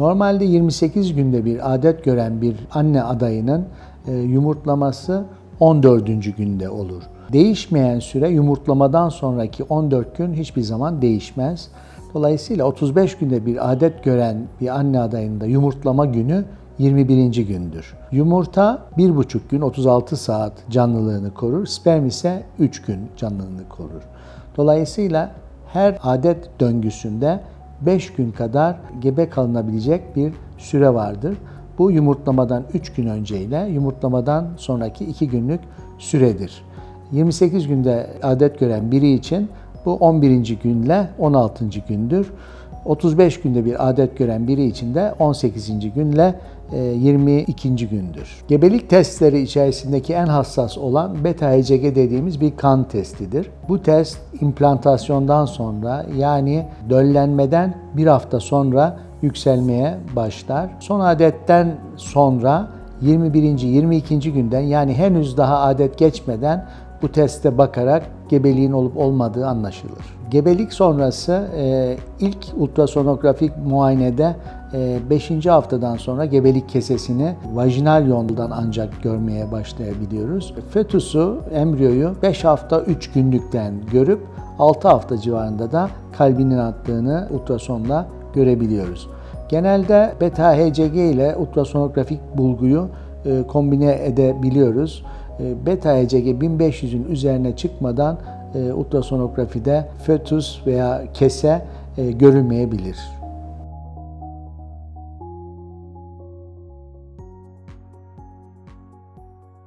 Normalde 28 günde bir adet gören bir anne adayının e, yumurtlaması 14. günde olur. Değişmeyen süre yumurtlamadan sonraki 14 gün hiçbir zaman değişmez. Dolayısıyla 35 günde bir adet gören bir anne adayında yumurtlama günü 21. gündür. Yumurta 1,5 gün 36 saat canlılığını korur. Sperm ise 3 gün canlılığını korur. Dolayısıyla her adet döngüsünde 5 gün kadar gebe kalınabilecek bir süre vardır. Bu yumurtlamadan 3 gün önceyle yumurtlamadan sonraki 2 günlük süredir. 28 günde adet gören biri için bu 11. günle 16. gündür. 35 günde bir adet gören biri için de 18. günle 22. gündür. Gebelik testleri içerisindeki en hassas olan beta HCG dediğimiz bir kan testidir. Bu test implantasyondan sonra yani döllenmeden bir hafta sonra yükselmeye başlar. Son adetten sonra 21. 22. günden yani henüz daha adet geçmeden bu teste bakarak gebeliğin olup olmadığı anlaşılır. Gebelik sonrası e, ilk ultrasonografik muayenede 5. haftadan sonra gebelik kesesini vajinal yoldan ancak görmeye başlayabiliyoruz. Fötüsü, embriyoyu 5 hafta 3 günlükten görüp 6 hafta civarında da kalbinin attığını ultrasonla görebiliyoruz. Genelde beta HCG ile ultrasonografik bulguyu e, kombine edebiliyoruz. E, beta HCG 1500'ün üzerine çıkmadan e, ultrasonografide fötüs veya kese e, görülmeyebilir.